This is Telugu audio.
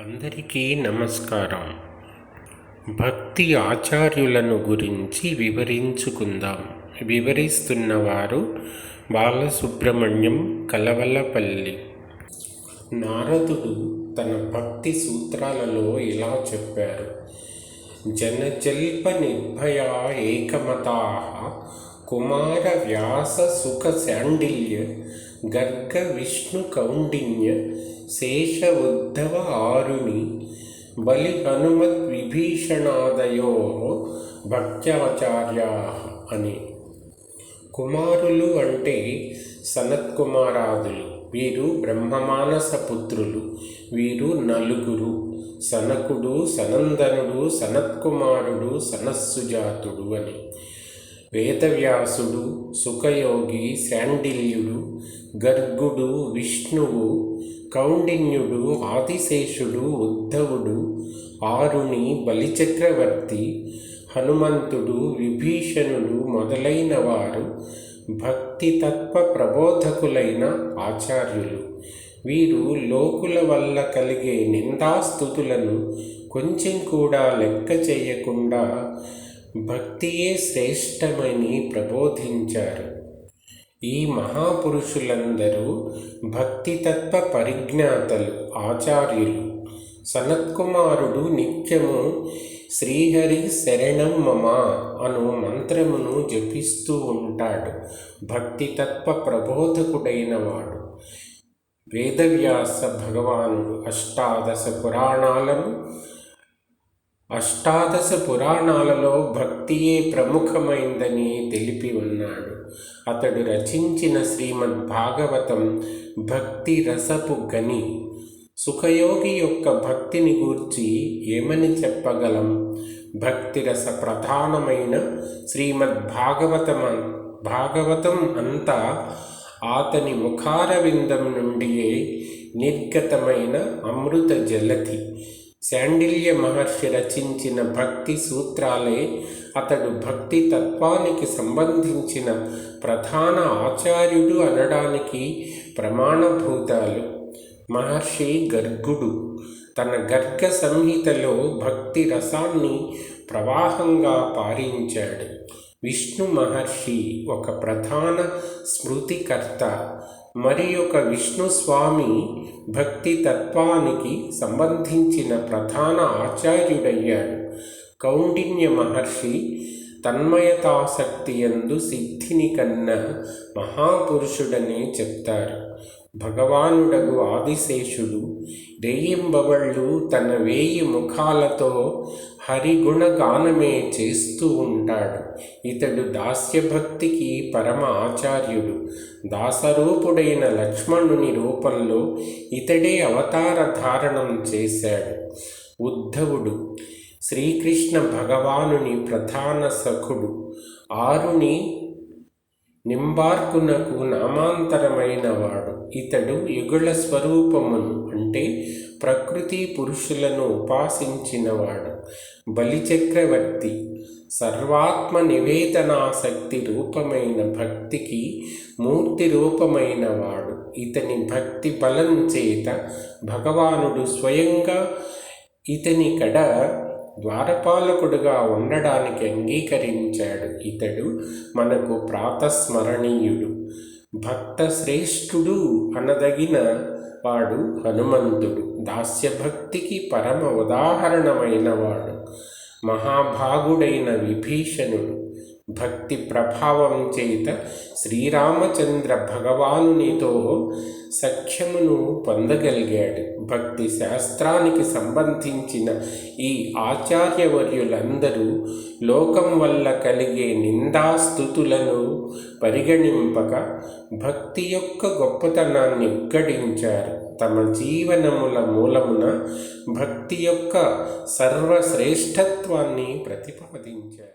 అందరికీ నమస్కారం. భక్తి ఆచార్యులను గురించి వివరించుకుందాం. వివరిస్తున్నవారు బాలసుబ్రహ్మణ్యం కలవలపల్లి. నారదుడు తన భక్తి సూత్రాలలో ఇలా చెప్పారు. జనజల్ప నిర్భయా ఏకమతా కుమార వ్యాస సుఖ శాండిల్య గర్గ విష్ణు కౌండిన్య శేష ఉద్ధవ ఆరుని బలి హనుమత్ విభీషణాదయో అని. కుమారులు అంటే సనత్కుమారాదులు వీరు బ్రహ్మమానస పుత్రులు వీరు నలుగురు సనకుడు సనందనుడు సనత్కుమారుడు సనస్సుజాతుడు అని. వేదవ్యాసుడు సుఖయోగి శాండిల్యుడు గర్గుడు విష్ణువు కౌండిన్యుడు ఆదిశేషుడు ఉద్ధవుడు ఆరుణి బలిచక్రవర్తి హనుమంతుడు విభీషణుడు మొదలైన వారు భక్తి తత్వ ప్రబోధకులైన ఆచార్యులు. వీరు లోకుల వల్ల కలిగే నిందాస్థుతులను కొంచెం కూడా లెక్క చేయకుండా భక్తియే శ్రేష్టమని ప్రబోధించారు. ఈ మహాపురుషులందరూ భక్తితత్వ పరిజ్ఞాతలు ఆచార్యులు. సనత్కుమారుడు నిత్యము శ్రీహరి శరణం మమ అను మంత్రమును జపిస్తూ ఉంటాడు. భక్తితత్వ ప్రబోధకుడైన వాడు వేదవ్యాస భగవానుడు అష్టాదశ పురాణాలను అష్టాదశ పురాణాలలో భక్తియే ప్రముఖమైందని తెలిపి ఉన్నాడు. అతడు రచించిన శ్రీమద్ భాగవతం భక్తి రసపు గని. సుఖయోగి యొక్క భక్తిని గూర్చి ఏమని చెప్పగలం? భక్తి రస ప్రధానమైన శ్రీమద్ భాగవతం భాగవతం అంతా అతని ముఖారవిందం నుండియే నిర్గతమైన అమృత జలధి శాండిల్య మహర్షి రచించిన భక్తి సూత్రాలే అతడు భక్తి తత్వానికి సంబంధించిన ప్రధాన ఆచార్యుడు అనడానికి ప్రమాణభూతాలు. మహర్షి గర్గుడు తన గర్గ సంహితలో భక్తి రసాన్ని ప్రవాహంగా పారించాడు. విష్ణు మహర్షి ఒక ప్రధాన స్మృతికర్త. మరి ఒక విష్ణుస్వామి భక్తి తత్వానికి సంబంధించిన ప్రధాన ఆచార్యుడయ్యాడు. కౌండిన్య మహర్షి తన్మయతాసక్తి ఎందు సిద్ధిని కన్న మహాపురుషుడని చెప్తారు భగవానుడగు ఆదిశేషుడు రేయింబవళ్ళు తన వేయి ముఖాలతో హరిగుణగానమే చేస్తూ ఉంటాడు ఇతడు దాస్యభక్తికి పరమ ఆచార్యుడు దాసరూపుడైన లక్ష్మణుని రూపంలో ఇతడే అవతార ధారణం చేశాడు ఉద్ధవుడు శ్రీకృష్ణ భగవానుని ప్రధాన సఖుడు. ఆరుని నింబార్కునకు నామాంతరమైన వాడు ఇతడు యుగుల స్వరూపమును అంటే ప్రకృతి పురుషులను ఉపాసించినవాడు. బలిచక్రవర్తి సర్వాత్మ నివేదనాసక్తి రూపమైన భక్తికి మూర్తి రూపమైన వాడు ఇతని భక్తి బలం చేత భగవానుడు స్వయంగా ఇతని కడ ద్వారపాలకుడుగా ఉండడానికి అంగీకరించాడు ఇతడు మనకు ప్రాతస్మరణీయుడు. భక్త శ్రేష్ఠుడు అనదగిన వాడు హనుమంతుడు. దాస్యభక్తికి పరమ ఉదాహరణమైన వాడు మహాభాగుడైన విభీషణుడు. భక్తి ప్రభావం చేత శ్రీరామచంద్ర భగవానునితో సఖ్యమును పొందగలిగాడు. భక్తి శాస్త్రానికి సంబంధించిన ఈ ఆచార్యవర్యులందరూ లోకం వల్ల కలిగే నిందాస్థుతులను పరిగణింపక భక్తి యొక్క గొప్పతనాన్ని ఉగ్గడించారు. తమ జీవనముల మూలమున భక్తి యొక్క సర్వశ్రేష్టత్వాన్ని ప్రతిపాదించారు.